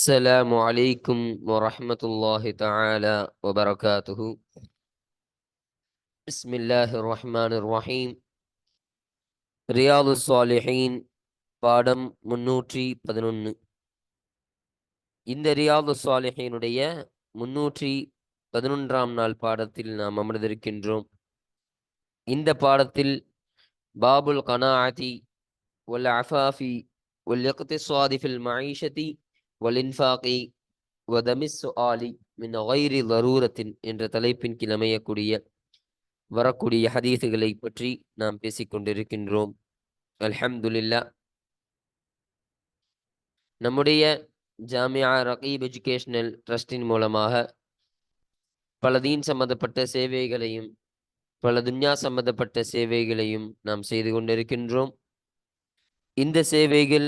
السلام عليكم ورحمة الله تعالى وبركاته بسم الله الرحمن الرحيم ரியாது சாலிஹீன் பாடம் முன்னூற்றி பதினொன்று இந்த ரியாது சாலிஹீனுடைய முன்னூற்றி பதினொன்றாம் நாள் பாடத்தில் நாம் அமர்ந்திருக்கின்றோம் இந்த பாடத்தில் பாபுல் கனாஅதி வல் அஃபாஃபி வல் இக்திசாதி ஃபில் மஈஷதி வலின்ஃபாகி வதமிஸ் ஆலி மின் ஒயிரி லரூரத்தின் என்ற தலைப்பின் கீழ் அமையக்கூடிய வரக்கூடிய ஹதீசுகளை பற்றி நாம் பேசிக்கொண்டிருக்கின்றோம். அல்ஹம்துலில்லா நம்முடைய ஜாமியா ரகீப் எஜுகேஷனல் ட்ரஸ்டின் மூலமாக பல தீன் சம்பந்தப்பட்ட சேவைகளையும் பல துன்யா சம்பந்தப்பட்ட சேவைகளையும் நாம் செய்து கொண்டிருக்கின்றோம். இந்த சேவைகள்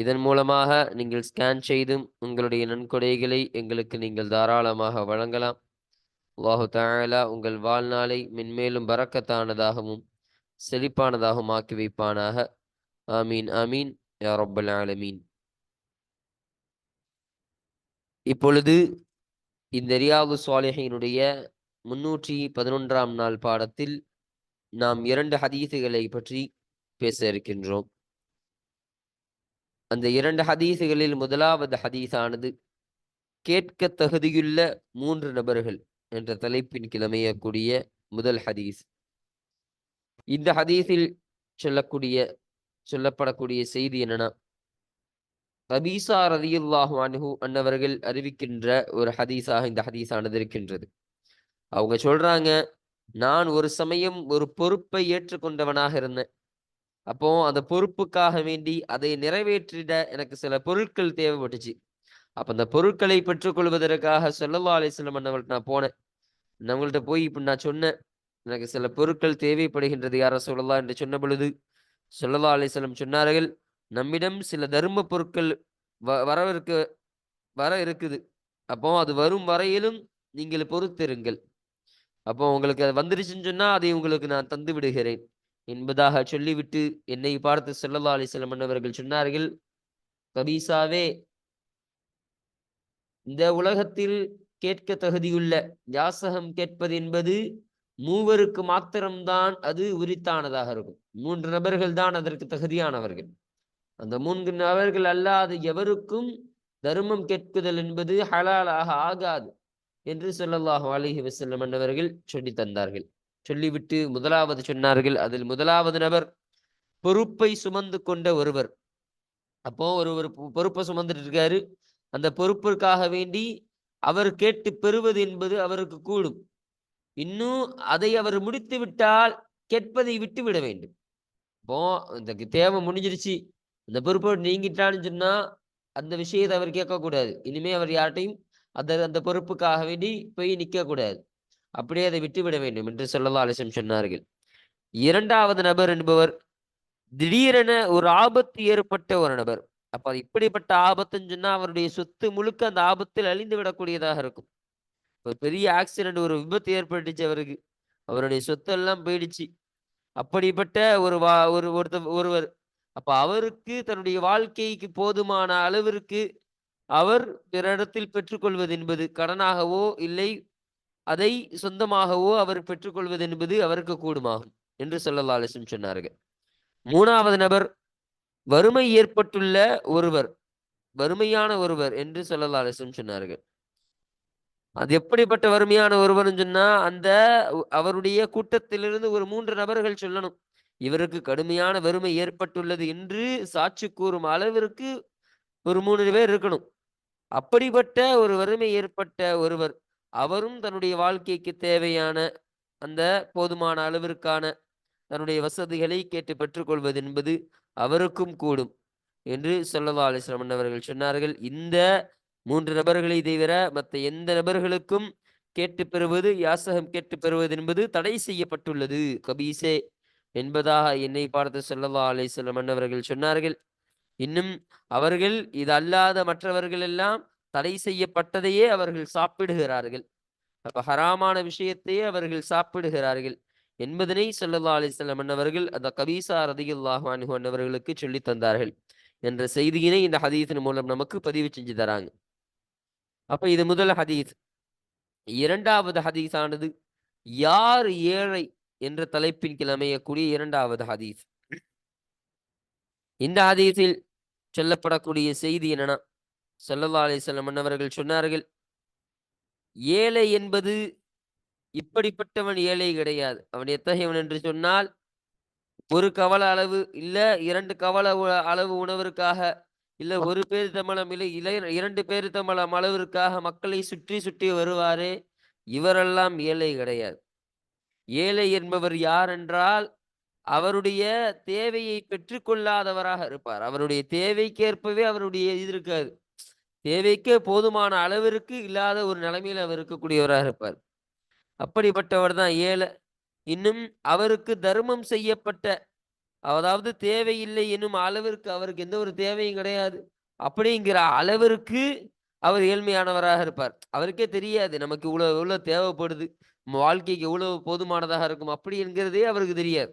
இதன் மூலமாக நீங்கள் ஸ்கேன் செய்தும் உங்களுடைய நன்கொடைகளை எங்களுக்கு நீங்கள் தாராளமாக வழங்கலாம். அல்லாஹு தாயலா உங்கள் வாழ்நாளை மென்மேலும் பறக்கத்தானதாகவும் செழிப்பானதாகவும் ஆக்கி வைப்பானாக. ஆமீன் ஆமீன். யா ரப்பல் ஆலமீன். இப்பொழுது இந்த ரியாது சுவாலிஹினுடைய முன்னூற்றி பதினொன்றாம் நாள் பாடத்தில் நாம் இரண்டு ஹதீசுகளை பற்றி பேச இருக்கின்றோம். அந்த இரண்டு ஹதீஸுகளில் முதலாவது ஹதீஸானது கேட்க தகுதியுள்ள மூன்று நபர்கள் என்ற தலைப்பின் கிளமையக்கூடிய முதல் ஹதீஸ். இந்த ஹதீஸில் சொல்லக்கூடிய சொல்லப்படக்கூடிய செய்தி என்னன்னா கபீசா ரதியுல்லாஹு அனுகு அன்னவர்கள் அறிவிக்கின்ற ஒரு ஹதீஸாக இந்த ஹதீஸானது இருக்கின்றது. அவங்க சொல்றாங்க நான் ஒரு சமயம் ஒரு பொறுப்பை ஏற்றுக்கொண்டவனாக இருந்தேன். அப்போ அந்த பொறுப்புக்காக வேண்டி அதை நிறைவேற்றிட எனக்கு சில பொருட்கள் தேவைப்பட்டுச்சு. அப்ப அந்த பொருட்களை பெற்றுக்கொள்வதற்காக சொல்லல்லா அலிஸ்லம் அண்ணவள்கிட்ட நான் போனேன். நம்மள்கிட்ட போய் இப்ப நான் சொன்னேன். எனக்கு சில பொருட்கள் தேவைப்படுகின்றது யார சொல்லலாம் என்று சொன்ன பொழுது சொல்லல்லா அலிஸ்லம் சொன்னார்கள் நம்மிடம் சில தர்ம பொருட்கள் வ வரவிருக்க வர இருக்குது. அப்போ அது வரும் வரையிலும் நீங்கள் பொறுத்திருங்கள். அப்போ உங்களுக்கு அது வந்துருச்சுன்னு சொன்னா அதை உங்களுக்கு நான் தந்து விடுகிறேன் என்பதாக சொல்லிவிட்டு என்னை பார்த்து செல்லல்லா அலிசல்லம் அவர்கள் சொன்னார்கள் கபீசாவே இந்த உலகத்தில் கேட்க தகுதியுள்ள யாசகம் கேட்பது என்பது மூவருக்கு மாத்திரம்தான் அது உரித்தானதாக இருக்கும். மூன்று நபர்கள் தான் அதற்கு தகுதியானவர்கள். அந்த மூன்று நபர்கள் அல்லாது எவருக்கும் தர்மம் கேட்குதல் என்பது ஹலாலாக ஆகாது என்று சொல்லல்லாஹு அலிஹி வசல்லம் அன்னவர்கள் சொல்லி தந்தார்கள். சொல்லிவிட்டு முதலாவது சொன்னார்கள். அதில் முதலாவது நபர் பொறுப்பை சுமந்து கொண்ட ஒருவர். அப்போ ஒரு ஒரு பொறுப்பை சுமந்துட்டு இருக்காரு. அந்த பொறுப்பிற்காக வேண்டி அவர் கேட்டு பெறுவது என்பது அவருக்கு கூடும். இன்னும் அதை அவர் முடித்து விட்டால் கேட்பதை விட்டு விட வேண்டும். இப்போ இந்த தேவை முடிஞ்சிருச்சு. அந்த பொறுப்பை நீங்கிட்டான்னு சொன்னா அந்த விஷயத்தை அவர் கேட்கக்கூடாது. இனிமே அவர் யார்ட்டையும் அந்த அந்த பொறுப்புக்காக வேண்டி போய் நிற்க கூடாது அப்படியே அதை விட்டுவிட வேண்டும் என்று சொல்லலாம் அலிசம் சொன்னார்கள். இரண்டாவது நபர் என்பவர் திடீரென ஒரு ஆபத்து ஏற்பட்ட ஒரு நபர். அப்ப அது இப்படிப்பட்ட ஆபத்துன்னு சொன்னா அவருடைய சொத்து முழுக்க அந்த ஆபத்தில் அழிந்து விடக்கூடியதாக இருக்கும். ஒரு பெரிய ஆக்சிடென்ட் ஒரு விபத்து ஏற்பட்டுச்சு அவருக்கு. அவருடைய சொத்தெல்லாம் போயிடுச்சு. அப்படிப்பட்ட ஒரு வா ஒரு ஒருத்த ஒருவர். அப்ப அவருக்கு தன்னுடைய வாழ்க்கைக்கு போதுமான அளவிற்கு அவர் பிற இடத்தில் பெற்றுக்கொள்வது என்பது கடனாகவோ இல்லை அதை சொந்தமாகவோ அவர் பெற்றுக்கொள்வது என்பது அவருக்கு கூடுமாகும் என்று சொல்லல்லா அலிசம் சொன்னார்கள். மூணாவது நபர் வறுமை ஏற்பட்டுள்ள ஒருவர் வறுமையான ஒருவர் என்று சொல்லல்லா அலிசம் சொன்னார்கள். அது எப்படிப்பட்ட வறுமையான ஒருவர்னு சொன்னா அந்த அவருடைய கூட்டத்திலிருந்து ஒரு மூன்று நபர்கள் சொல்லணும். இவருக்கு கடுமையான வறுமை ஏற்பட்டுள்ளது என்று சாட்சி கூறும் அளவிற்கு ஒரு மூணு பேர் இருக்கணும். அப்படிப்பட்ட ஒரு வறுமை ஏற்பட்ட ஒருவர் அவரும் தன்னுடைய வாழ்க்கைக்கு தேவையான அந்த போதுமான அளவிற்கான தன்னுடைய வசதிகளை கேட்டு பெற்றுக்கொள்வது என்பது அவருக்கும் கூடும் என்று சொல்லவா அலிஸ்லாமன் அவர்கள் சொன்னார்கள். இந்த மூன்று நபர்களை தவிர மற்ற எந்த நபர்களுக்கும் கேட்டு பெறுவது யாசகம் கேட்டு பெறுவது என்பது தடை செய்யப்பட்டுள்ளது. கபீசே என்பதாக என்னை பார்த்து சொல்லவா அலிஸ்லாமன் அவர்கள் சொன்னார்கள். இன்னும் அவர்கள் இது அல்லாத மற்றவர்கள் எல்லாம் தடை செய்யப்பட்டதையே அவர்கள் சாப்பிடுகிறார்கள். அப்ப ஹராமான விஷயத்தையே அவர்கள் சாப்பிடுகிறார்கள். என்பதனை ஸல்லல்லாஹு அலைஹி அன்னவர்கள் அந்த கபீசா ரதியுல்லாஹு அனுகு அன்னவர்களுக்கு சொல்லி தந்தார்கள். என்ற செய்தியினை இந்த ஹதீஸின் மூலம் நமக்கு பதிவு செஞ்சு தராங்க. அப்ப இது முதல் ஹதீஸ். இரண்டாவது ஹதீஸானது யார் ஏழை என்ற தலைப்பின் கீழ் அமையக்கூடிய இரண்டாவது ஹதீஸ். இந்த ஹதீஸில் சொல்லப்படக்கூடிய செய்தி என்னன்னா ஸல்லல்லாஹு அலைஹி அவர்கள் சொன்னார்கள் ஏழை என்பது இப்படிப்பட்டவன் ஏழை கிடையாது. அவன் எத்தகையவன் என்று சொன்னால் ஒரு கவல அளவு இல்ல இரண்டு கவல உ- அளவு உணவிற்காக இல்ல ஒரு பேர் தமலம் இல்லை இலை இரண்டு பேர் தமலம் அளவிற்காக மக்களை சுற்றி சுற்றி வருவாரே இவரெல்லாம் ஏழை கிடையாது. ஏழை என்பவர் யார் என்றால் அவருடைய தேவையை பெற்றுக்கொள்ளாதவராக இருப்பார். அவருடைய தேவைக்கேற்பவே அவருடைய இது இருக்காது. தேவைக்கே போதுமான அளவிற்கு இல்லாத ஒரு நிலைமையில் அவர் இருக்கக்கூடியவராக இருப்பார். அப்படிப்பட்டவர் தான் ஏழை. இன்னும் அவருக்கு தர்மம் செய்யப்பட்ட அதாவது தேவையில்லை என்னும் அளவிற்கு அவருக்கு எந்த ஒரு தேவையும் கிடையாது. அப்படிங்கிற அளவிற்கு அவர் ஏழ்மையானவராக இருப்பார். அவருக்கே தெரியாது நமக்கு இவ்வளோ இவ்வளோ தேவைப்படுது நம்ம வாழ்க்கைக்கு எவ்வளவு போதுமானதாக இருக்கும் அப்படி என்கிறதே அவருக்கு தெரியாது.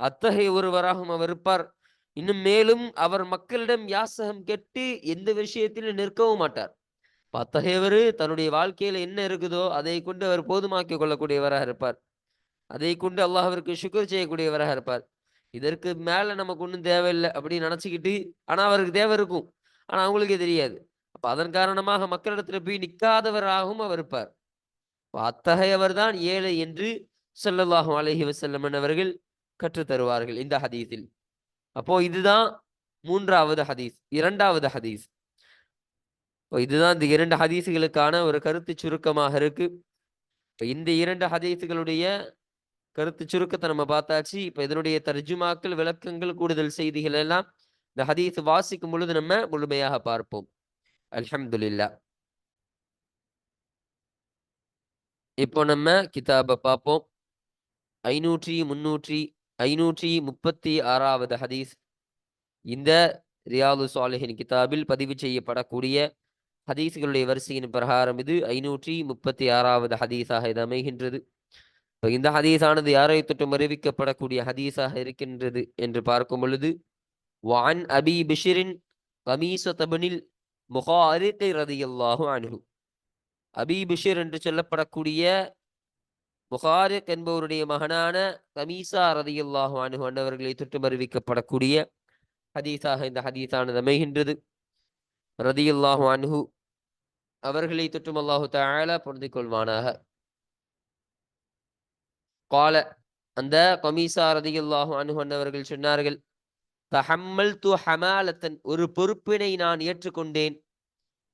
அத்தகைய ஒருவராகவும் அவர் இருப்பார். இன்னும் மேலும் அவர் மக்களிடம் யாசகம் கேட்டு எந்த விஷயத்திலும் நிற்கவும் மாட்டார். பத்தகையவர் அத்தகையவர் தன்னுடைய வாழ்க்கையில என்ன இருக்குதோ அதை கொண்டு அவர் போதுமாக்கி கொள்ளக்கூடியவராக இருப்பார். அதை கொண்டு அல்லாஹ்விற்கு சுக்கர் செய்யக்கூடியவராக இருப்பார். இதற்கு மேல நமக்கு ஒன்றும் தேவையில்லை அப்படின்னு நினச்சிக்கிட்டு ஆனால் அவருக்கு தேவை இருக்கும். ஆனால் அவங்களுக்கே தெரியாது. அப்போ அதன் காரணமாக மக்களிடத்துல போய் நிற்காதவராகவும் அவர் இருப்பார். அத்தகையவர் தான் ஏழை என்று ஸல்லல்லாஹு அலைஹி வஸல்லம் அவர்கள் கற்றுத்தருவார்கள் இந்த ஹதீஸில். அப்போ இதுதான் மூன்றாவது ஹதீஸ் இரண்டாவது ஹதீஸ். இப்போ இதுதான் இந்த இரண்டு ஹதீஸுகளுக்கான ஒரு கருத்து சுருக்கமாக இருக்கு. இப்போ இந்த இரண்டு ஹதீஸுகளுடைய கருத்து சுருக்கத்தை நம்ம பார்த்தாச்சு. இப்போ இதனுடைய தர்ஜுமாக்கள் விளக்கங்கள் கூடுதல் செய்திகள் எல்லாம் இந்த ஹதீஸ் வாசிக்கும் பொழுது நம்ம முழுமையாக பார்ப்போம். அல்ஹம்துல்லா இப்போ நம்ம கிதாபை பார்ப்போம். ஐநூற்றி முன்னூற்றி ஐநூற்றி முப்பத்தி ஆறாவது ஹதீஸ். இந்த ரியாது சாலிஹின் கிதாபில் பதிவு செய்யப்படக்கூடிய ஹதீஸ்களுடைய வரிசையின் பிரகாரம் இது. ஐநூற்றி முப்பத்தி ஆறாவது ஹதீஸாக இது அமைகின்றது. இப்போ இந்த ஹதீஸானது யாரை தொட்டும் அறிவிக்கப்படக்கூடிய ஹதீஸாக இருக்கின்றது என்று பார்க்கும் பொழுது வான் அபி பிஷிரின் கமீசத்தபனில் முகாரித்தை ரதியல்லாஹு அன்ஹு. அபி பிஷிர் என்று சொல்லப்படக்கூடிய புகாரிக் என்பவருடைய மகனான கமீசா ரதியுல்லாஹு அன்ஹு அன்னவர்களை தொற்று அறிவிக்கப்படக்கூடிய ஹதீஸாக இந்த ஹதீஸானது அமைகின்றது. ரதியுல்லாஹு அன்ஹு அவர்களை தொற்றும் அல்லாஹு தஆலா பொருந்திக் கொள்வானாக. கால அந்த கமீசா ரதியுல்லாஹு அன்ஹு அன்னவர்கள் சொன்னார்கள் தஹம்மல் து ஹமாலத்தன் ஒரு பொறுப்பினை நான் ஏற்றுக்கொண்டேன்.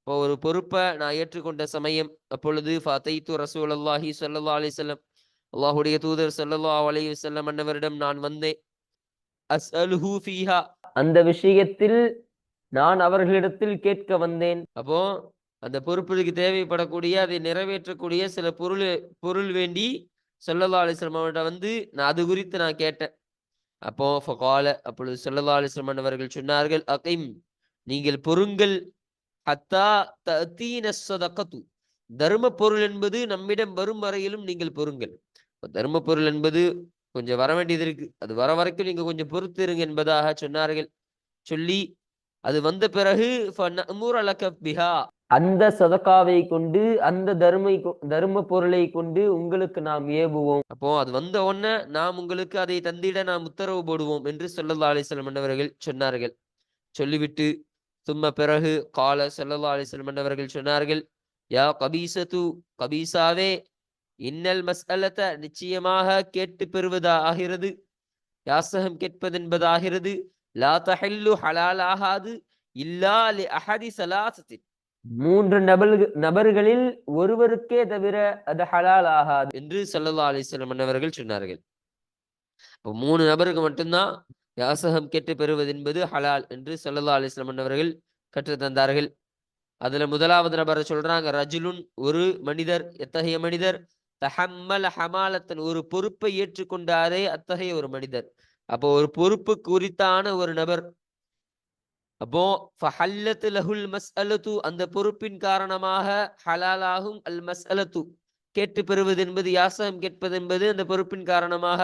இப்போ ஒரு பொறுப்பை நான் ஏற்றுக்கொண்ட சமயம் அப்பொழுது ஃபதைத்து ரசூல் அல்லாஹி சொல்லா அலிசல்லம் வஸல்லம் அல்லாஹ்வுடைய தூதர் ஸல்லல்லாஹு அலைஹி வஸல்லம் அன்னவரிடம் நான் வந்தேன். அஸ்அலுஹு ஃபீஹா. அந்த விஷயத்தில் நான் அவர்களிடத்தில் கேட்க வந்தேன். அப்போ அந்த பொறுப்புக்கு தேவைப்படக்கூடிய அதை நிறைவேற்றக்கூடிய சில பொருள் பொருள் வேண்டி ஸல்லல்லாஹு அலைஹி வஸல்லம் அவர்கிட்ட வந்து நான் அது குறித்து நான் கேட்டேன். அப்போ ஃபகால அப்பொழுது ஸல்லல்லாஹு அலைஹி வஸல்லம் அவர்கள் சொன்னார்கள் அகிம் நீங்கள் பொருங்கள் ஹத்தா தீன சதகத்து. தர்ம பொருள் என்பது நம்மிடம் வரும் வரையிலும் நீங்கள் பொருங்கள் இப்ப தர்ம பொருள் என்பது கொஞ்சம் வர வேண்டியது இருக்கு. அது வர வரைக்கும் நீங்க கொஞ்சம் பொறுத்து இருங்க என்பதாக சொன்னார்கள். சொல்லி அது வந்த பிறகு பிஹா. அந்த சதகாவை கொண்டு அந்த தர்மை தர்ம பொருளை கொண்டு உங்களுக்கு நாம் ஏவுவோம். அப்போ அது வந்த உடனே நாம் உங்களுக்கு அதை தந்திட நாம் உத்தரவு போடுவோம் என்று ஸல்லல்லாஹு அலைஹி வஸல்லம் அவர்கள் சொன்னார்கள். சொல்லிவிட்டு சும்ம பிறகு கால ஸல்லல்லாஹு அலைஹி வஸல்லம் அவர்கள் சொன்னார்கள் யா கபீசத்து கபீசாவே இன்னல் மஸ்அலத நிச்சயமாக கேட்டு பெறுவதா ஆகிறது யாசகம் கேட்பதென்பதாகிறது. லா தஹில்லு ஹலால் ஆகாது. இல்லா லி அஹதி சலாசத்தின். மூன்று நபர்கள் நபர்களில் ஒருவருக்கே தவிர அது ஹலால் ஆகாது என்று சல்லா அலிஸ்லம் அவர்கள் சொன்னார்கள். இப்போ மூணு நபருக்கு மட்டும்தான் யாசகம் கேட்டு பெறுவது என்பது ஹலால் என்று சல்லா அலிஸ்லம் அவர்கள் கற்றுத் தந்தார்கள். அதுல முதலாவது நபரை சொல்றாங்க ரஜுலுன் ஒரு மனிதர் எத்தகைய மனிதர்? தஹம்மல ஹமாலத்தன் ஒரு பொறுப்பை ஏற்றுக்கொண்டாரே அத்தகைய ஒரு மனிதர். அப்போ ஒரு பொறுப்பு குறித்தான ஒரு நபர். அப்போ ஃபஹல்லத் லஹுல் மஸ்அலத்து அந்த பொறுப்பின் காரணமாக ஹலாலாகும் அல் மஸ்அலத்து. கேட்டு பெறுவது என்பது யாசகம் கேட்பது என்பது அந்த பொறுப்பின் காரணமாக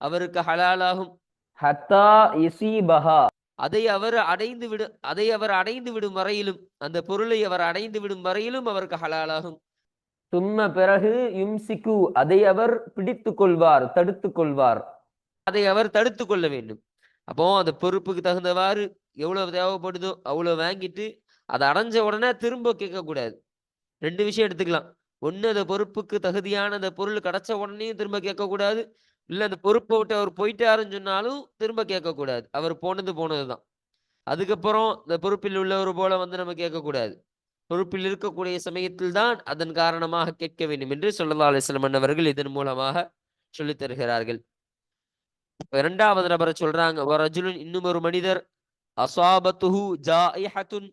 அவருக்கு ஹலாலாகும். ஹத்தா இசீபஹா அதை அவர் அடைந்து விடும் அதை அவர் அடைந்து விடும் வரையிலும் அந்த பொருளை அவர் அடைந்து விடும் வரையிலும் அவருக்கு ஹலாலாகும். தும்ம பிறகு யும்சிக்கு அதை அவர் பிடித்து கொள்வார் தடுத்து கொள்வார் அதை அவர் தடுத்து கொள்ள வேண்டும். அப்போ அந்த பொறுப்புக்கு தகுந்தவாறு எவ்வளவு தேவைப்படுதோ அவ்வளவு வாங்கிட்டு அதை அடைஞ்ச உடனே திரும்ப கேட்கக்கூடாது. ரெண்டு விஷயம் எடுத்துக்கலாம். ஒன்று அந்த பொறுப்புக்கு தகுதியான அந்த பொருள் கிடைச்ச உடனே திரும்ப கேட்கக்கூடாது. இல்ல அந்த பொறுப்பை விட்டு அவர் போயிட்டாருன்னு சொன்னாலும் திரும்ப கேட்கக்கூடாது. அவர் போனது போனதுதான். அதுக்கப்புறம் இந்த பொறுப்பில் உள்ளவர் போல வந்து நம்ம கேட்கக்கூடாது. பொறுப்பில் இருக்கக்கூடிய சமயத்தில் தான் அதன் காரணமாக கேட்க வேண்டும் என்று சொல்லல்லா அலிஸ்லம் அவர்கள் இதன் மூலமாக சொல்லித் தருகிறார்கள். இரண்டாவது நபரை சொல்றாங்க இன்னும் ஒரு மனிதர் அசாபத்துஹு ஜாயிஹத்துன்.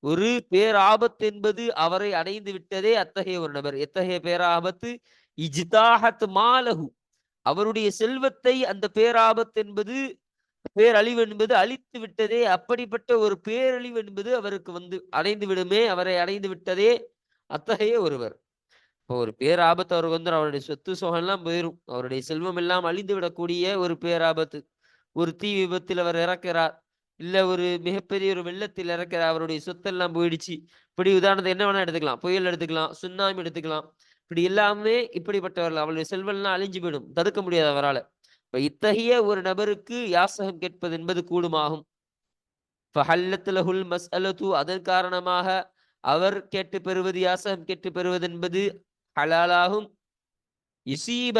ஒரு பேராபத்து என்பது அவரை அடைந்து விட்டதே அத்தகைய ஒரு நபர். எத்தகைய பேராபத்து? இஜ்தாஹத் மாலஹு. அவருடைய செல்வத்தை அந்த பேராபத்து என்பது பேரழிவு என்பது அழித்து விட்டதே. அப்படிப்பட்ட ஒரு பேரழிவு என்பது அவருக்கு வந்து அடைந்து விடுமே. அவரை அடைந்து விட்டதே அத்தகைய ஒருவர். இப்போ ஒரு பேராபத்து அவருக்கு வந்து அவருடைய சொத்து சுகம் எல்லாம் போயிரும். அவருடைய செல்வம் எல்லாம் அழிந்து விடக்கூடிய ஒரு பேராபத்து. ஒரு தீ விபத்தில் அவர் இறக்கிறார். இல்ல ஒரு மிகப்பெரிய ஒரு வெள்ளத்தில் இறக்கிறார். அவருடைய சொத்தெல்லாம் போயிடுச்சு. இப்படி உதாரணத்தை என்ன வேணா எடுத்துக்கலாம். புயல் எடுத்துக்கலாம். சுண்ணாமி எடுத்துக்கலாம். இப்படி எல்லாமே இப்படிப்பட்டவர்கள். அவருடைய செல்வம்லாம் அழிஞ்சு போயிடும். தடுக்க முடியாது அவரால். இப்ப இத்தகைய ஒரு நபருக்கு யாசகம் கேட்பது என்பது கூடுமாகும்? ஃபஹல்லத்துலஹுல் மஸ்அலத்து அதன் காரணமாக அவர் கேட்டு பெறுவது யாசகம் கேட்டு பெறுவது என்பது ஹலாலாகும். யுசீப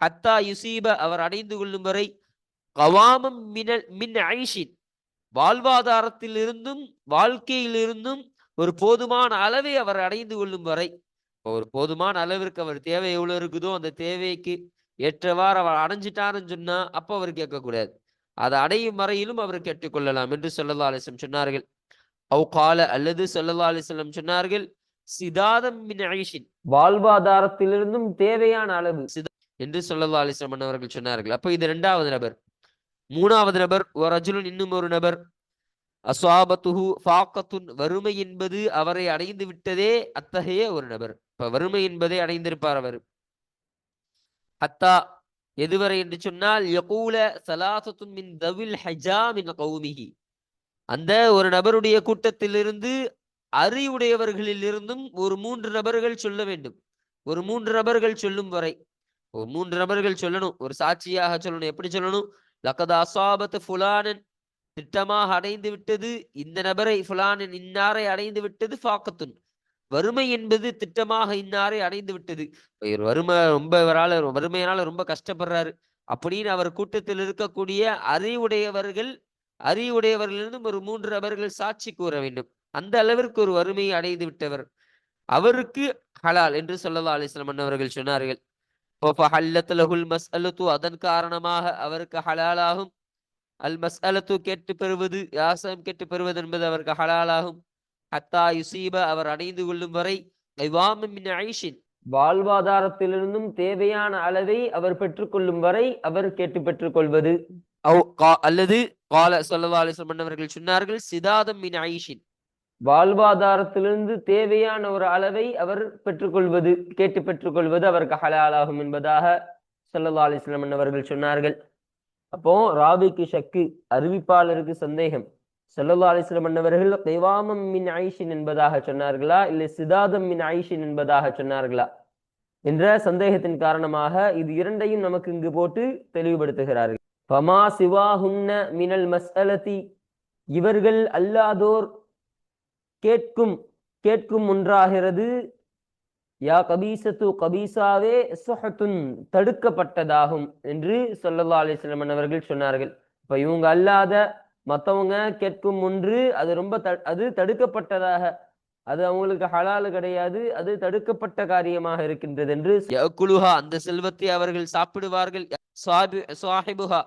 ஹத்தா யுசீப அவர் அடைந்து கொள்ளும் வரை கவாமம் மினல் மின் ஐஷின் வாழ்வாதாரத்திலிருந்தும் வாழ்க்கையிலிருந்தும் ஒரு போதுமான அளவை அவர் அடைந்து கொள்ளும் வரை ஒரு போதுமான அளவிற்கு அவர் தேவை எவ்வளோ இருக்குதோ அந்த தேவைக்கு ஏற்றவாறு அவர் அடைஞ்சிட்டாருன்னு சொன்னா அப்ப அவர் கேட்கக்கூடாது. அதை அடையும் வரையிலும் அவர் கேட்டுக்கொள்ளலாம் என்று சொல்லல்லா அலிஸ்லம் சொன்னார்கள். அவ் கால அல்லது சொல்லல்லா அலிஸ்லம் சொன்னார்கள் சிதாதம் வாழ்வாதாரத்திலிருந்தும் தேவையான அளவு. என்று சொல்லல்லா அலிஸ்லம் அவர்கள் சொன்னார்கள். அப்ப இது இரண்டாவது நபர். மூணாவது நபர் ஒரு அஜுலன் இன்னும் ஒரு நபர். அஸ்வாபத்துஹு ஃபாக்கத்துன் வறுமை என்பது அவரை அடைந்து விட்டதே அத்தகைய ஒரு நபர். இப்ப வறுமை என்பதை அடைந்திருப்பார் அவர். ஹத்தா எதுவரை என்று சொன்னால் யகூல சலாசத்துன் மின் தவில் ஹஜா மின் கௌமிஹி. அந்த ஒரு நபருடைய கூட்டத்திலிருந்து அறிவுடையவர்களிலிருந்தும் ஒரு மூன்று நபர்கள் சொல்ல வேண்டும். ஒரு மூன்று நபர்கள் சொல்லும் வரை. ஒரு மூன்று நபர்கள் சொல்லணும். ஒரு சாட்சியாக சொல்லணும். எப்படி சொல்லணும்? லக்கத அசாபத்து ஃபுலானன். திட்டமாக அடைந்து விட்டது. இந்த நபரை ஃபுலானன் இன்னாரை அடைந்து விட்டது? ஃபாக்கத்துன். வறுமை என்பது திட்டமாக இன்னாரை அடைந்து விட்டது. இவர் வறுமை ரொம்ப இவரால் வறுமையினால ரொம்ப கஷ்டப்படுறாரு. அப்படின்னு அவர் கூட்டத்தில் இருக்கக்கூடிய அறிவுடையவர்கள் அறிவுடையவர்களிருந்தும் ஒரு மூன்று நபர்கள் சாட்சி கூற வேண்டும். அந்த அளவிற்கு ஒரு வறுமையை அடைந்து விட்டவர். அவருக்கு ஹலால் என்று சொல்லல்லா அலிஸ்லாம் அவர்கள் சொன்னார்கள். அதன் காரணமாக அவருக்கு ஹலாலாகும். அல் மஸ் அலத்து கேட்டு பெறுவது யாசம் கேட்டு பெறுவது என்பது அவருக்கு ஹலாலாகும். ஹத்தா யுசீப அவர் அடைந்து கொள்ளும் வரை மின் ஐஷின். வாழ்வாதாரத்திலிருந்தும் தேவையான அளவை அவர் பெற்றுக்கொள்ளும் வரை அவர் கேட்டு பெற்றுக்கொள்வது. அவ் கா- அல்லது கால சொல்லல்லா அலிஸ்லாம் அவர்கள் சொன்னார்கள் சிதாதம் மின் ஐஷின். வாழ்வாதாரத்திலிருந்து தேவையான ஒரு அளவை அவர் பெற்றுக்கொள்வது கேட்டு பெற்றுக்கொள்வது அவருக்கு ஹலாலாகும் என்பதாக ஸல்லல்லாஹு அலைஹி வஸல்லம் அவர்கள் சொன்னார்கள். அப்போ ராபிக்கு ஷக்கு அறிவிப்பாளருக்கு சந்தேகம். செல்லல்லா அலிஸ்லம் அண்ணவர்கள் கைவாமம் மின் ஐஷின் என்பதாக சொன்னார்களா? இல்லை சிதாதம் மின் ஐஷின் என்பதாக சொன்னார்களா? என்ற சந்தேகத்தின் காரணமாக இது இரண்டையும் நமக்கு இங்கு போட்டு தெளிவுபடுத்துகிறார்கள். பமா சிவா ஹுன்ன மினல் மஸ்அலதி இவர்கள் அல்லாதோர் கேட்கும் கேட்கும் ஒன்றாகிறது. யா கபீசத்து கபீசாவே சுஹத்துன் தடுக்கப்பட்டதாகும் என்று சொல்லல்லா அலிஸ்லமன் அவர்கள் சொன்னார்கள். இப்ப இவங்க அல்லாத மத்தவங்க கேட்கும் ஒன்று அது ரொம்ப த- அது தடுக்கப்பட்டதாக அது அவங்களுக்கு ஹலாலு கிடையாது அது தடுக்கப்பட்ட காரியமாக இருக்கின்றது என்று யகுலுஹா அந்த செல்வத்தை அவர்கள் சாப்பிடுவார்கள். சாபி- சாஹிபுஹா.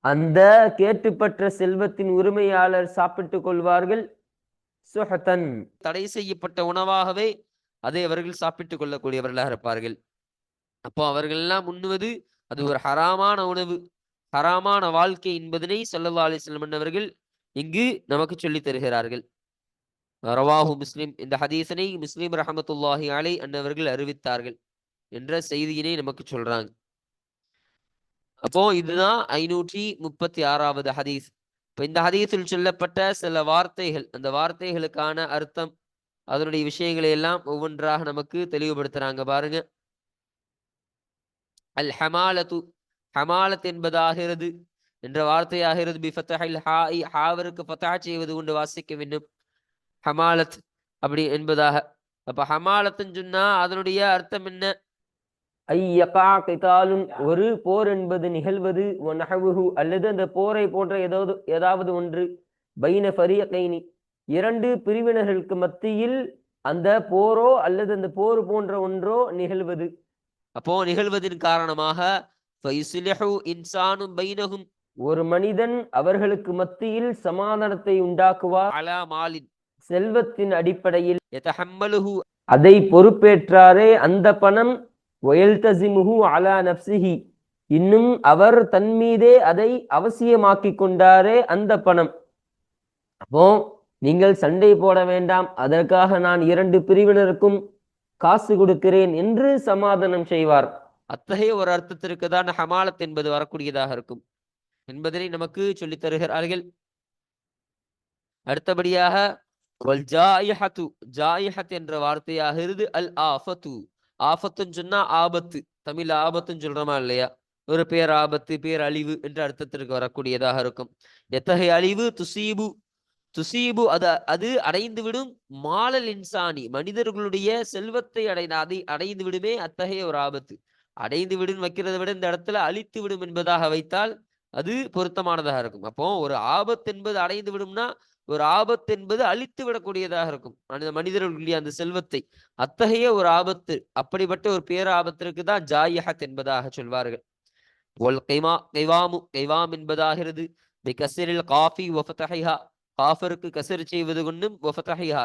அந்த கேட்டுப்பட்ட செல்வத்தின் உரிமையாளர் சாப்பிட்டுக் கொள்வார்கள். சுஹதன். தடை செய்யப்பட்ட உணவாகவே அதை அவர்கள் சாப்பிட்டுக் கொள்ளக்கூடியவர்களாக இருப்பார்கள். அப்போ அவர்கள் எல்லாம் உண்ணுவது அது ஒரு ஹராமான உணவு. ஹராமான வாழ்க்கை என்பதனை ஸல்லல்லாஹு அலைஹி வஸல்லம் அவர்கள் இங்கு நமக்கு சொல்லி தருகிறார்கள். ரவாஹு முஸ்லிம். இந்த ஹதீசனை முஸ்லிம் ரஹமத்துல்லாஹி அலை அன்னவர்கள் அறிவித்தார்கள் என்ற செய்தியினை நமக்கு சொல்றாங்க. அப்போ இதுதான் ஐநூற்றி முப்பத்தி ஆறாவது ஹதீஸ். இப்ப இந்த ஹதீஸில் சொல்லப்பட்ட சில வார்த்தைகள் அந்த வார்த்தைகளுக்கான அர்த்தம் அதனுடைய விஷயங்களை எல்லாம் ஒவ்வொன்றாக நமக்கு தெளிவுபடுத்துறாங்க பாருங்க. அல் ஹமாலத்து ஹமாலத் என்பதாகிறது என்ற வார்த்தையாகிறது. பி ஃபத்தஹில் ஹாஇ ஹாவருக்கு ஃபத்தஹா செய்வது கொண்டு வாசிக்க வேண்டும். ஹமாலத் அப்படி என்பதாக. அப்ப ஹமாலத்துன்னு சொன்னா அதனுடைய அர்த்தம் என்ன? ஐயகா கிதாலுன் ஒரு போர் என்பது நிகழ்வது நஹவுஹு அல்லது அந்த போரை போன்ற ஏதாவது ஏதாவது ஒன்று. பைன ஃபரிய கைனி இரண்டு பிரிவினர்களுக்கு மத்தியில் அந்த போரோ அல்லது அந்த போர் போன்ற ஒன்றோ நிகழ்வது. அப்போ நிகழ்வதின் காரணமாக இன்சானும் பைனஹும் ஒரு மனிதன் அவர்களுக்கு மத்தியில் சமாதானத்தை உண்டாக்குவார். அலா மாலின். செல்வத்தின் அடிப்படையில். அதை பொறுப்பேற்றாரே அந்த பணம். ஒயல்தசிமுஹு அலா நப்சிஹி இன்னும் அவர் தன் மீதே அதை அவசியமாக்கிக் கொண்டாரே அந்த பணம். அப்போ நீங்கள் சண்டை போட வேண்டாம். அதற்காக நான் இரண்டு பிரிவினருக்கும் காசு கொடுக்கிறேன் என்று சமாதானம் செய்வார். அத்தகைய ஒரு அர்த்தத்திற்கு தான் ஹமாலத் என்பது வரக்கூடியதாக இருக்கும். என்பதனை நமக்கு சொல்லித் தருகிறார்கள். அடுத்தபடியாக என்ற வார்த்தையாக ஜாயிஹத் அல் ஆஃபத்து ஆஃபத்துன்னு சொன்னா ஆபத்து. தமிழ் ஆபத்துன்னு சொல்றோமா இல்லையா? ஒரு பேர் ஆபத்து பேர் அழிவு என்ற அர்த்தத்திற்கு வரக்கூடியதாக இருக்கும். எத்தகைய அழிவு? துசீபு. துசீபு அது அது அடைந்து விடும் மாலல் இன்சானி. மனிதர்களுடைய செல்வத்தை அடைந்த அதை அடைந்து விடுமே அத்தகைய ஒரு ஆபத்து. அடைந்து விடும் வைக்கிறதை விட இந்த இடத்துல அழித்து விடும் என்பதாக வைத்தால் அது பொருத்தமானதாக இருக்கும். அப்போ ஒரு ஆபத்து என்பது அடைந்து விடும்னா ஒரு ஆபத்து என்பது அழித்து விடக்கூடியதாக இருக்கும். அந்த மனிதர்களுடைய அந்த செல்வத்தை. அத்தகைய ஒரு ஆபத்து அப்படிப்பட்ட ஒரு பேராபத்திற்கு தான் ஜாயஹத் என்பதாக சொல்வார்கள். ஒல் கைமா கைவாமு கைவாம் என்பதாகிறது. பிகசிரில் காஃபி ஒஃபதஹிஹா காஃபருக்கு கசர் செய்வது கொண்டும்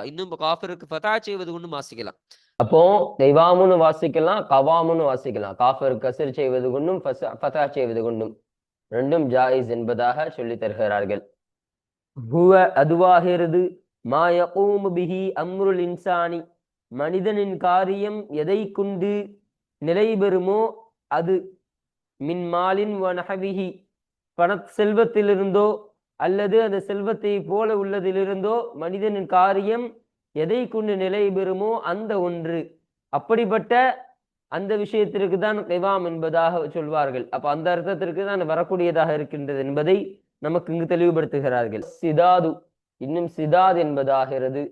இன்னும் காஃபருக்கு ஃபதா செய்வது கொண்டும் வாசிக்கலாம். அப்போ தெய்வாமுன்னு வாசிக்கலாம் கவாமுன்னு வாசிக்கலாம். காஃபருக்கு கசர் செய்வது கொண்டும் ஃபதா செய்வது கொண்டும். ரெண்டும் ஜாயிஸ் என்பதாக சொல்லித் தருகிறார்கள். ஹுவ அதுவாகிறது மா யகூமு பிஹி அம்ருல் இன்சானி. மனிதனின் காரியம் எதை கொண்டு நிலை பெறுமோ அது மின் மாலின் வ பண செல்வத்திலிருந்தோ அல்லது அந்த செல்வத்தை போல உள்ளதிலிருந்தோ மனிதனின் காரியம் எதை கொண்டு நிலை பெறுமோ அந்த ஒன்று. அப்படிப்பட்ட அந்த விஷயத்திற்கு தான் கைவாம் என்பதாக சொல்வார்கள். அப்ப அந்த அர்த்தத்திற்கு தான் வரக்கூடியதாக இருக்கின்றது என்பதை நமக்கு இங்கு தெளிவுபடுத்துகிறார்கள். சிதாது. இன்னும் சிதாத் என்பதாகிறது.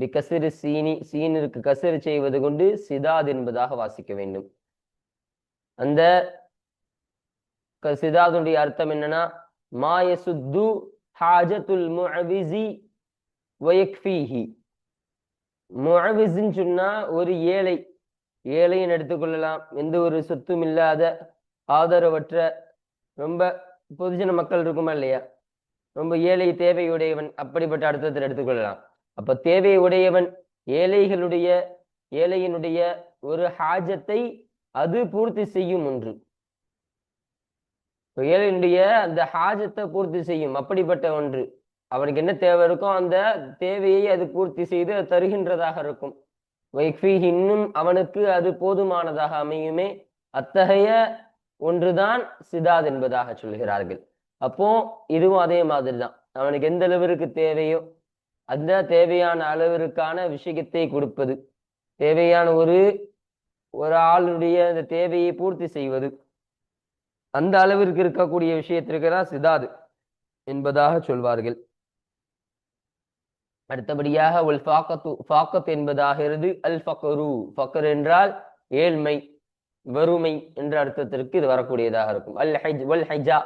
பிகசிறு சீனி சீனிற்கு கசிறு செய்வது கொண்டு சிதாத் என்பதாக வாசிக்க வேண்டும். அந்த க- சிதாதுடைய அர்த்தம் என்னன்னா மாயசுத்து ஹாஜத்துல் முஅவிசி வயக்ஃபீஹி. முஅவிஸ்ன்னு சொன்னா ஒரு ஏழை. ஏழைன்னு எடுத்துக்கொள்ளலாம். எந்த ஒரு சொத்தும் இல்லாத ஆதரவற்ற ரொம்ப பொதுஜன மக்கள் இருக்குமா இல்லையா? ரொம்ப ஏழை தேவையுடையவன் அப்படிப்பட்ட அர்த்தத்தில் எடுத்துக்கொள்ளலாம். அப்ப தேவை உடையவன் ஏழைகளுடைய ஏழையினுடைய ஒரு ஹாஜத்தை அது பூர்த்தி செய்யும் ஒன்று. ஏழையினுடைய அந்த ஹாஜத்தை பூர்த்தி செய்யும் அப்படிப்பட்ட ஒன்று. அவனுக்கு என்ன தேவை இருக்கோ அந்த தேவையை அது பூர்த்தி செய்து அது தருகின்றதாக இருக்கும். வைஃபீஹ் இன்னும் அவனுக்கு அது போதுமானதாக அமையுமே. அத்தகைய ஒன்றுதான் சிதாத் என்பதாக சொல்கிறார்கள். அப்போ இதுவும் அதே மாதிரி தான் அவனுக்கு எந்த அளவிற்கு தேவையோ அந்த தேவையான அளவிற்கான விஷயத்தை கொடுப்பது. தேவையான ஒரு ஒரு ஆளுடைய அந்த தேவையை பூர்த்தி செய்வது. அந்த அளவிற்கு இருக்கக்கூடிய விஷயத்திற்கு தான் சிதாது என்பதாக சொல்வார்கள். அடுத்தபடியாக ஒல் ஃபாக்கத்து ஃபாக்கத் என்பதாகிறது அல் ஃபக்கரு ஃபக்கர் என்றால் ஏழ்மை வறுமை என்ற அர்த்தத்திற்கு இது வரக்கூடியதாக இருக்கும். அல் ஹைஜ் வல் ஹைஜா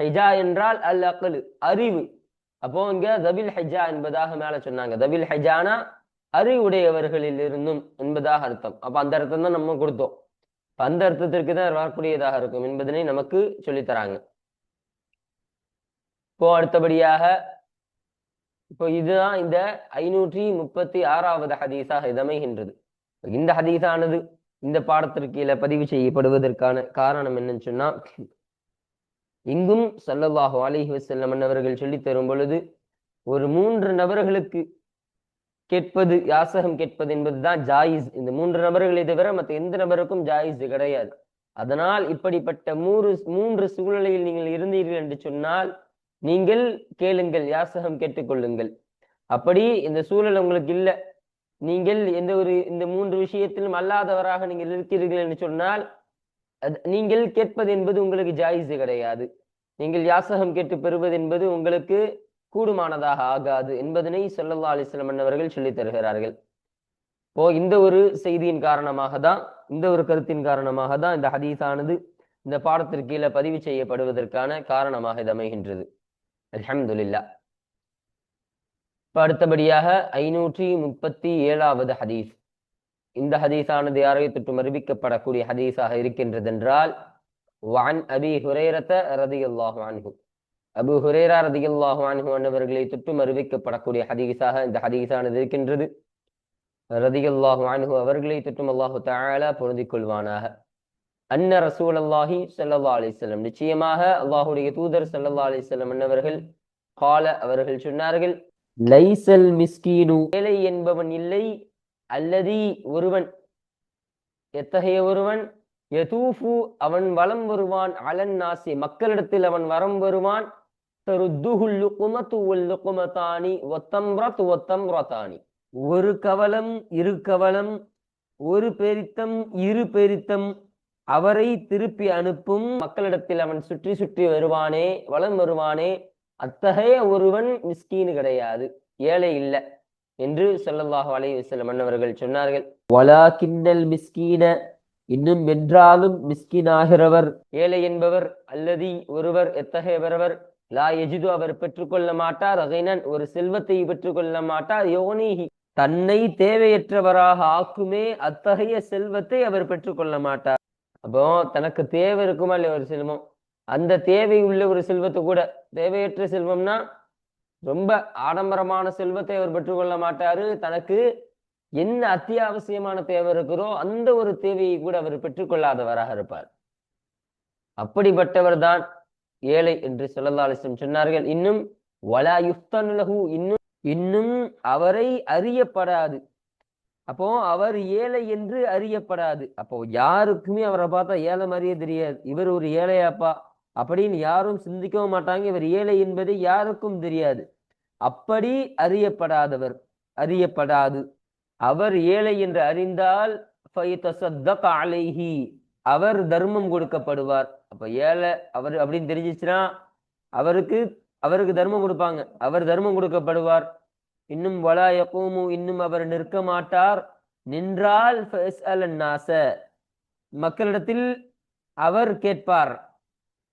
ஹைஜா என்றால் அல் அக்கல் அறிவு. அப்போ இங்க தபில் ஹைஜா என்பதாக மேல சொன்னாங்க. தபில் ஹைஜானா அறிவுடையவர்களில் இருந்தும் என்பதாக அர்த்தம். அப்ப அந்த அர்த்தம் தான் நம்ம கொடுத்தோம். அந்த அர்த்தத்திற்கு தான் வரக்கூடியதாக இருக்கும் என்பதனை நமக்கு சொல்லித்தராங்க. இப்போ அடுத்தபடியாக இப்போ இதுதான் இந்த ஐநூற்றி முப்பத்தி ஆறாவது ஹதீஸாக இது அமைகின்றது இந்த ஹதீஸானது இந்த பாடத்திற்கு கீழே பதிவு செய்யப்படுவதற்கான காரணம் என்னன்னு சொன்னா இங்கும் ஸல்லல்லாஹு அலைஹி வஸல்லம் அவர்கள் சொல்லித்தரும் பொழுது ஒரு மூன்று நபர்களுக்கு கேட்பது யாசகம் கேட்பது என்பதுதான் ஜாயிஸ். இந்த மூன்று நபர்களை தவிர மற்ற எந்த நபருக்கும் ஜாயிஸ் கிடையாது. அதனால் இப்படிப்பட்ட மூன்று மூன்று சூழ்நிலையில் நீங்கள் இருந்தீர்கள் என்று சொன்னால் நீங்கள் கேளுங்கள் யாசகம் கேட்டுக்கொள்ளுங்கள். அப்படி இந்த சூழல் உங்களுக்கு இல்லை. நீங்கள் எந்த ஒரு இந்த மூன்று விஷயத்திலும் அல்லாதவராக நீங்கள் இருக்கிறீர்கள் என்று சொன்னால் நீங்கள் கேட்பது என்பது உங்களுக்கு ஜாயிஸ் கிடையாது. நீங்கள் யாசகம் கேட்டு பெறுவது என்பது உங்களுக்கு கூடுமானதாக ஆகாது என்பதனை சொல்லல்லா அலிஸ்லம் அவர்கள் சொல்லித் தருகிறார்கள். இப்போ இந்த ஒரு செய்தியின் காரணமாக தான் இந்த ஒரு கருத்தின் காரணமாக தான் இந்த ஹதீஸானது இந்த பாடத்திற்கு கீழே பதிவு செய்யப்படுவதற்கான காரணமாக இது அமைகின்றது. அலமதுல்லா இப்ப அடுத்தபடியாக ஐநூற்றி முப்பத்தி ஏழாவது ஹதீஸ். இந்த ஹதீஸானது யாரை தொற்றும் அறிவிக்கப்படக்கூடிய ஹதீஸாக இருக்கின்றது என்றால் வான் அபி ஹுரேரத ரதியல்லாஹு அன்ஹு. அபு ஹுரேரா ரதியல்லாஹு அன்ஹு தொற்றும் அறிவிக்கப்படக்கூடிய ஹதீஸாக இந்த ஹதீஸானது இருக்கின்றது. ரதியல்லாஹு அன்ஹு அவர்களை தொற்றும் அல்லாஹு தஆலா பொருந்திக் கொள்வானாக. அன்ன ரசூல் அல்லாஹி சல்லா அலிசல்லம் நிச்சயமாக அல்லாஹுடைய தூதர் சல்லா அலிசல்லம் அன்னவர்கள் கால அவர்கள் சொன்னார்கள் லைசல் மிஸ்கீனு. ஏழை என்பவன் இல்லை அல்லதி ஒருவன். எத்தகைய ஒருவன்? யதூஃபு அவன் வலம் வருவான். அலன் நாசி மக்களிடத்தில் அவன் வரம் வருவான். ஒரு கவலம் இரு கவலம் ஒரு பெரித்தம் இரு பெரித்தம் அவரை திருப்பி அனுப்பும் மக்களிடத்தில் அவன் சுற்றி சுற்றி வருவானே வளம் வருவானே அத்தகைய ஒருவன் மிஸ்கீனு கிடையாது ஏழை இல்லை என்று சொல்லல்லாஹு அலைஹி மன்னவர்கள் சொன்னார்கள் வலா கிண்ணல் மிஸ்கீன இன்னும் வென்றாலும் மிஸ்கினாகிறவர் ஏழை என்பவர் அல்லதி ஒருவர் எத்தகையவரவர் லா எஜிது அவர் பெற்றுக்கொள்ள மாட்டார் அகைனன் ஒரு செல்வத்தை பெற்றுக்கொள்ள மாட்டார். யோனிஹி தன்னை தேவையற்றவராக ஆக்குமே அத்தகைய செல்வத்தை அவர் பெற்றுக்கொள்ள மாட்டார். அப்போ தனக்கு தேவை இருக்குமா இல்லையா ஒரு செல்வம்? அந்த தேவை உள்ள ஒரு செல்வத்தை கூட தேவையற்ற செல்வம்னா ரொம்ப ஆடம்பரமான செல்வத்தை அவர் பெற்றுக்கொள்ள மாட்டாரு. தனக்கு என்ன அத்தியாவசியமான தேவை இருக்கிறோ அந்த ஒரு தேவையை கூட அவர் பெற்றுக்கொள்ளாதவராக இருப்பார். அப்படிப்பட்டவர் தான் ஏழை என்று சொல்லலாலிசம் சொன்னார்கள். இன்னும் வலா யுஃப்தனுலகு இன்னும் இன்னும் அவரை அறியப்படாது. அப்போ அவர் ஏழை என்று அறியப்படாது. அப்போ யாருக்குமே அவரை பார்த்தா ஏழை மாதிரியே தெரியாது. இவர் ஒரு ஏழையாப்பா அப்படின்னு யாரும் சிந்திக்கவும் மாட்டாங்க. இவர் ஏழை என்பது யாருக்கும் தெரியாது. அப்படி அறியப்படாதவர் அறியப்படாது. அவர் ஏழை என்று அறிந்தால் அவர் தர்மம் கொடுக்கப்படுவார். அப்போ ஏழை அவர் அப்படின்னு தெரிஞ்சிச்சுன்னா அவருக்கு அவருக்கு தர்மம் கொடுப்பாங்க. அவர் தர்மம் கொடுக்கப்படுவார். இன்னும் வலா எப்பவும் இன்னும் அவர் நிற்க மாட்டார். நின்றால் நாச மக்களிடத்தில் அவர் கேட்பார்.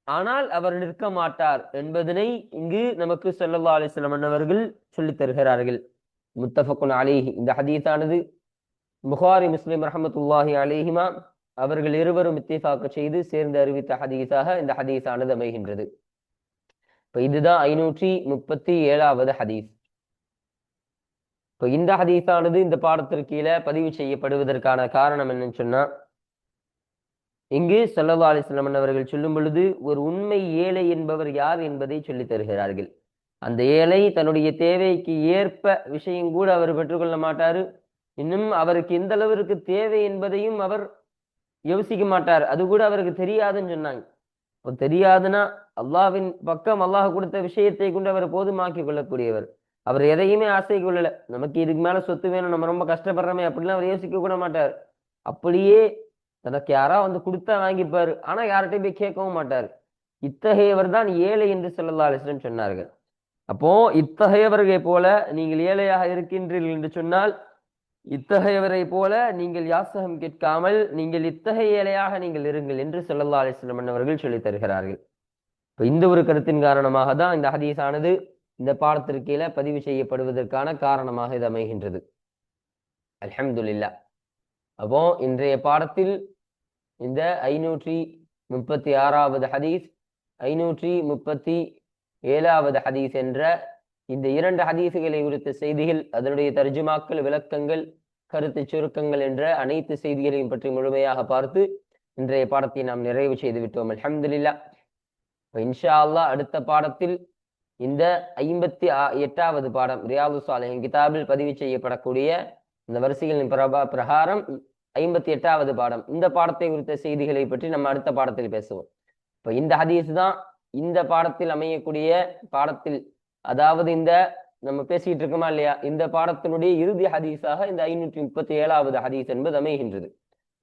ஆனால் அவர் நிற்க மாட்டார் என்பதனை இங்கு நமக்கு சொல்லல்லா அலிஸ்லாம் வஸல்லம் அவர்கள் சொல்லித் தருகிறார்கள். முத்தஃபக்குன் அலைஹி. இந்த ஹதீஸானது புகாரி முஸ்லிம் ரஹமத்துல்லாஹி அலைஹிமா அவர்கள் இருவரும் இத்திஃபாக்கு செய்து சேர்ந்து அறிவித்த ஹதீஸாக இந்த ஹதீஸானது அமைகின்றது. இப்ப இதுதான் ஐநூற்றி முப்பத்தி ஏழாவது ஹதீஸ். இப்ப இந்த ஹதீஸானது இந்த பாடத்திற்கு கீழே பதிவு செய்யப்படுவதற்கான காரணம் என்னன்னு சொன்னா இங்கு சல்லா அலிஸ்லாம் அவர்கள் சொல்லும் பொழுது ஒரு உண்மை ஏழை என்பவர் யார் என்பதை சொல்லி தருகிறார்கள். அந்த ஏழை தன்னுடைய தேவைக்கு ஏற்ப விஷயம் கூட அவர் பெற்றுக்கொள்ள மாட்டாரு. இன்னும் அவருக்கு எந்த அளவிற்கு தேவை என்பதையும் அவர் யோசிக்க மாட்டார். அது கூட அவருக்கு தெரியாதுன்னு சொன்னாங்க. இப்போ தெரியாதுன்னா அல்லாவின் பக்கம் அல்லாஹ் கொடுத்த விஷயத்தை கொண்டு அவர் போதுமாக்கி கொள்ளக்கூடியவர். அவர் எதையுமே ஆசை கொள்ளல. நமக்கு இதுக்கு மேல சொத்து வேணும் நம்ம ரொம்ப கஷ்டப்படுறோமே அப்படிலாம் அவர் யோசிக்க கூட மாட்டார். அப்படியே தனக்கு யாரா வந்து கொடுத்தா வாங்கிப்பாரு. ஆனா யார்கிட்டயும் போய் கேட்கவும் மாட்டார். இத்தகையவர் தான் ஏழை என்று சொல்லல்லா சொன்னார்கள். அப்போ இத்தகையவர்களை போல நீங்கள் ஏழையாக இருக்கின்றீர்கள் என்று சொன்னால் இத்தகையவரை போல நீங்கள் யாசகம் கேட்காமல் நீங்கள் இத்தகைய ஏழையாக நீங்கள் இருங்கள் என்று சொல்லல்லா அலிஸ்லம் அவர்கள் சொல்லித் தருகிறார்கள். இப்போ இந்த ஒரு கருத்தின் காரணமாக தான் இந்த ஹதீஸானது இந்த பாடத்திற்கு கீழே பதிவு செய்யப்படுவதற்கான காரணமாக இது அமைகின்றது. அலமதுல்லா அப்போ இன்றைய பாடத்தில் இந்த ஐநூற்றி முப்பத்தி ஆறாவது ஹதீஸ் ஐநூற்றி முப்பத்தி ஏழாவது ஹதீஸ் என்ற இந்த இரண்டு ஹதீசுகளை குறித்த செய்திகள் அதனுடைய தர்ஜுமாக்கள் விளக்கங்கள் கருத்து சுருக்கங்கள் என்ற அனைத்து செய்திகளையும் பற்றி முழுமையாக பார்த்து இன்றைய பாடத்தை நாம் நிறைவு செய்து விட்டோம். அலமதுல்லா இன்ஷா அல்லாஹ் அடுத்த பாடத்தில் இந்த ஐம்பத்தி எட்டாவது பாடம் ரியாது சாலிஹின் கிதாபில் பதிவு செய்யப்படக்கூடிய இந்த வரிசைகளின் பிரபா பிரகாரம் ஐம்பத்தி எட்டாவது பாடம். இந்த பாடத்தை குறித்த செய்திகளை பற்றி நம்ம அடுத்த பாடத்தில் பேசுவோம். இப்போ இந்த ஹதீஸ் தான் இந்த பாடத்தில் அமையக்கூடிய பாடத்தில் அதாவது இந்த நம்ம பேசிட்டு இருக்கோமா இல்லையா? இந்த பாடத்தினுடைய இறுதி ஹதீஸாக இந்த ஐநூற்றி முப்பத்தி ஏழாவது ஹதீஸ் என்பது அமைகின்றது.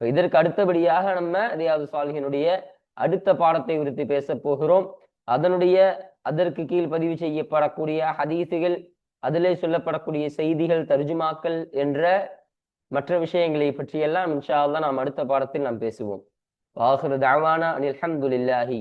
இதற்கு அடுத்தபடியாக நம்ம ரியாது சாலிகனுடைய அடுத்த பாடத்தை குறித்து பேச போகிறோம். அதனுடைய அதற்கு கீழ் பதிவு செய்யப்படக்கூடிய ஹதீசுகள் அதிலே சொல்லப்படக்கூடிய செய்திகள் தர்ஜுமாக்கள் என்ற மற்ற விஷயங்களை பற்றியெல்லாம் இன்ஷா அல்லா நாம் அடுத்த பாடத்தில் நாம் பேசுவோம். வாஹிரு தாவானா அனில் ஹம்துலில்லாஹி.